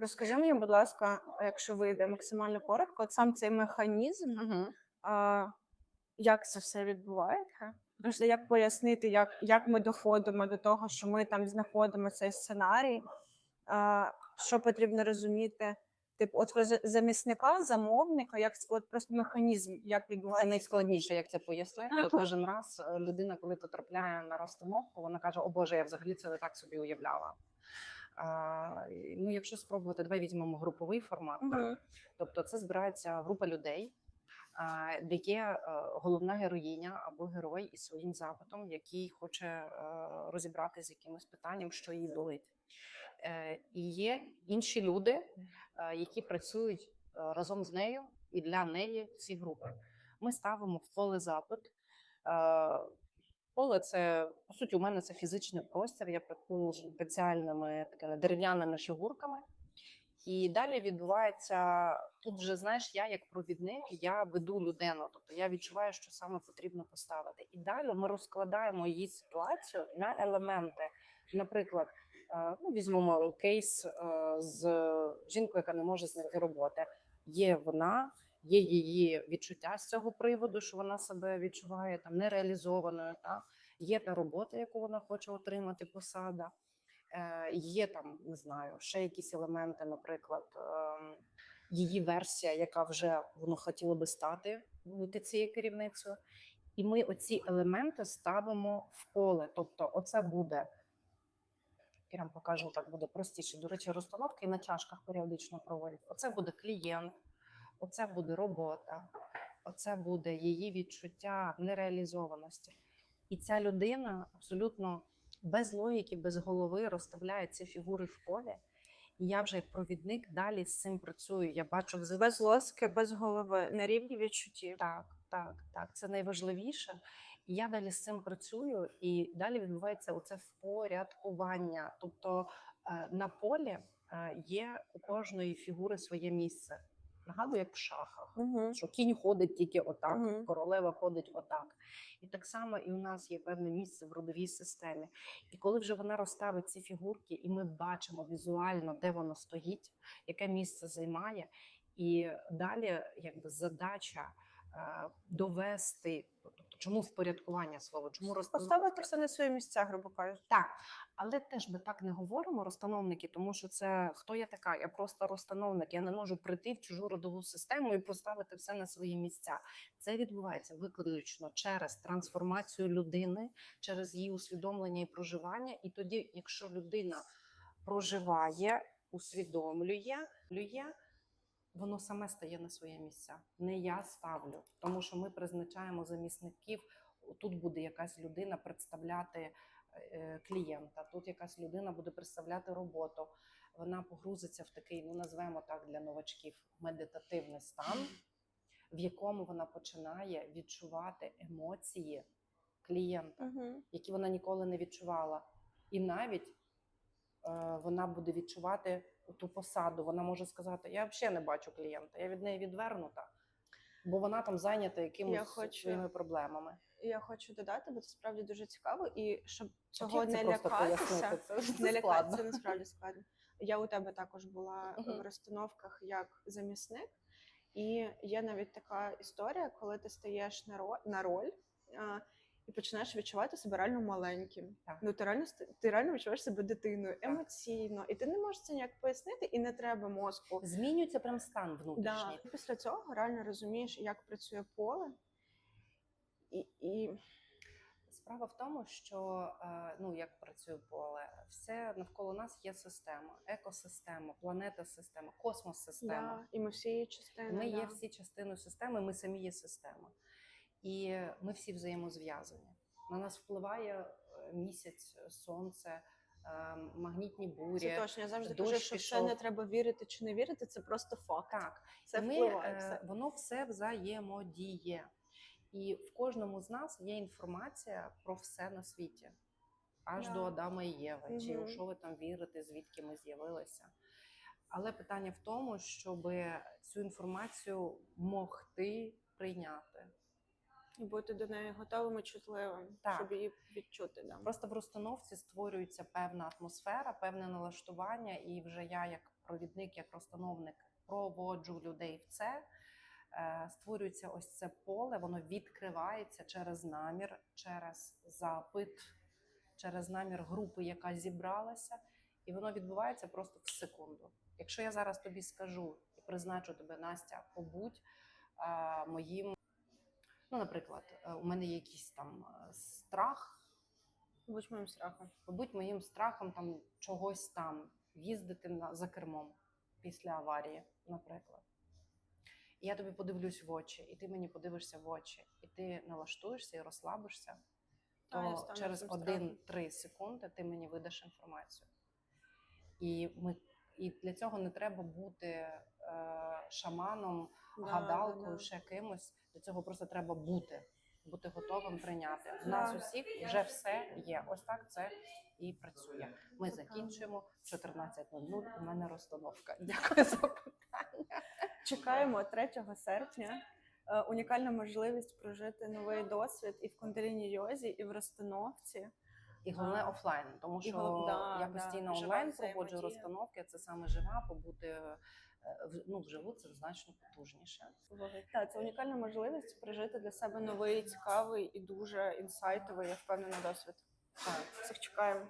Розкажи мені, будь ласка, якщо вийде максимально коротко, от сам цей механізм, Угу. а, як це все відбувається? Просто як пояснити, як, як ми доходимо до того, що ми там знаходимо цей сценарій, а, що потрібно розуміти? Типу, от замісника, замовника, як от просто механізм, як Це найскладніше, як це пояснити. Кожен раз е, людина, коли потрапляє на розстановку, вона каже: О Боже, я взагалі це не так собі уявляла. А, ну, якщо спробувати, давай візьмемо груповий формат. Мгм. Тобто, це збирається група людей, де є е, головна героїня або герой із своїм запитом, який хоче е, розібратися з якимось питанням, що їй болить. Е, І є інші люди, які працюють разом з нею і для неї в цій групи. Ми ставимо в поле запит. Поле це по суті, у мене це фізичний простір. Я з спеціальними такими дерев'яними фігурками. І далі відбувається тут вже знаєш, я як провідник, я веду людину. Тобто я відчуваю, що саме потрібно поставити. І далі ми розкладаємо її ситуацію на елементи. Наприклад, е, ну візьмемо кейс е, з жінкою, яка не може знайти роботи. Є вона, є її відчуття з цього приводу, що вона себе відчуває там нереалізованою. Та є та робота, яку вона хоче отримати, посада. Е, Є там, не знаю, ще якісь елементи, наприклад, ем, її версія, яка вже воно хотіло би стати, бути цією керівницею. І ми оці елементи ставимо в поле. Тобто, оце буде, я вам покажу, так буде простіше. До речі, розстановки на чашках періодично проводять. Оце буде клієнт, оце буде робота, оце буде її відчуття нереалізованості. І ця людина абсолютно без логіки, без голови розставляє ці фігури в полі. І я вже як провідник далі з цим працюю. Я бачу Без лоски, без голови, на рівні відчуттів. так, так, так. Це найважливіше. І я далі з цим працюю, і далі відбувається оце впорядкування. Тобто е, на полі е, є у кожної фігури своє місце. Нагадую, як в шахах. Угу. Що кінь ходить тільки отак, угу. королева ходить отак. І так само і у нас є певне місце в родовій системі. І коли вже вона розставить ці фігурки, і ми бачимо візуально, де воно стоїть, яке місце займає, і далі якби задача довести, тобто чому впорядкування слово, чому розстановка? Поставити все на свої місця, грубо кажучи. Так, але теж ми так не говоримо, розстановники, тому що це хто я така? Я просто розстановник. Я не можу прийти в чужу родову систему і поставити все на свої місця. Це відбувається виключно через трансформацію людини, через її усвідомлення і проживання. І тоді, якщо людина проживає, усвідомлює, лює, воно саме стає на своє місця. Не я ставлю, тому що ми призначаємо замісників. Тут буде якась людина представляти е, клієнта. Тут якась людина буде представляти роботу. Вона погрузиться в такий, ну назвемо так для новачків, медитативний стан, в якому вона починає відчувати емоції клієнта, Угу. які вона ніколи не відчувала. І навіть е, вона буде відчувати ту посаду. Вона може сказати: Я взагалі не бачу клієнта, я від неї відвернута, бо вона там зайнята якимось хочу- своїми проблемами. Я хочу додати, бо це справді дуже цікаво, і щоб цього не лякатися. Це, це не лякатися насправді складно. Я у тебе також була в розстановках як замісник, і є навіть така історія, коли ти стаєш на роль, на роль а, і починаєш відчувати себе реально маленьким. Так. Ну ти реально ти реально відчуваєш себе дитиною емоційно, і ти не можеш це ніяк пояснити, і не треба мозку. Змінюється прям стан Да. внутрішній. Після цього реально розумієш, як працює поле. І, і Справа в тому, що е, ну як працює поле, все навколо нас є система, екосистема, планета система, космос система. Да, і ми всі її частини. Ми є всі частиною системи, ми самі є система. І ми всі взаємозв'язані. На нас впливає е, місяць, сонце, е, магнітні бурі. Це точно. Я завжди кажу, що все не треба вірити чи не вірити, це просто факт. Так, Це ми, впливає е, все. воно все взаємодіє. І в кожному з нас є інформація про все на світі, аж Да. до Адама і Єви, чи у що ви там вірите, звідки ми з'явилися. Але питання в тому, щоб цю інформацію могти прийняти. І бути до неї готовим і чутливим, Так. щоб її відчути. Да. Просто в розстановці створюється певна атмосфера, певне налаштування, і вже я, як провідник, як розстановник, проводжу людей в це. Е, Створюється ось це поле, воно відкривається через намір, через запит, через намір групи, яка зібралася, і воно відбувається просто в секунду. Якщо я зараз тобі скажу і призначу тебе, Настя, побудь е, моїм, ну, наприклад, е, у мене є якийсь там е, страх, Будь моїм страхом. побудь моїм страхом там чогось там, їздити на, за кермом після аварії, наприклад. І я тобі подивлюсь в очі, і ти мені подивишся в очі, і ти налаштуєшся і розслабишся, Та, то через цим страхом. 1-3 секунди ти мені видаш інформацію. І, ми, і для цього не треба бути е, шаманом, Да, гадалкою, да, да. ще кимось. Для цього просто треба бути, бути готовим прийняти. Да. нас усіх вже все є. Ось так це і працює. Ми закінчуємо 14.00. У мене розстановка. Дякую за питання. Чекаємо 3 серпня. Е, Унікальна можливість прожити новий досвід і в кундаліні йозі, і в розстановці. І головне А. офлайн, тому що гол- да, я постійно да, онлайн проводжу розстановки. Це саме жива, побути е, ну, вживу це значно потужніше. Так, це унікальна можливість прожити для себе новий, цікавий і дуже інсайтовий, я впевнена, досвід. Так. Всіх чекаємо.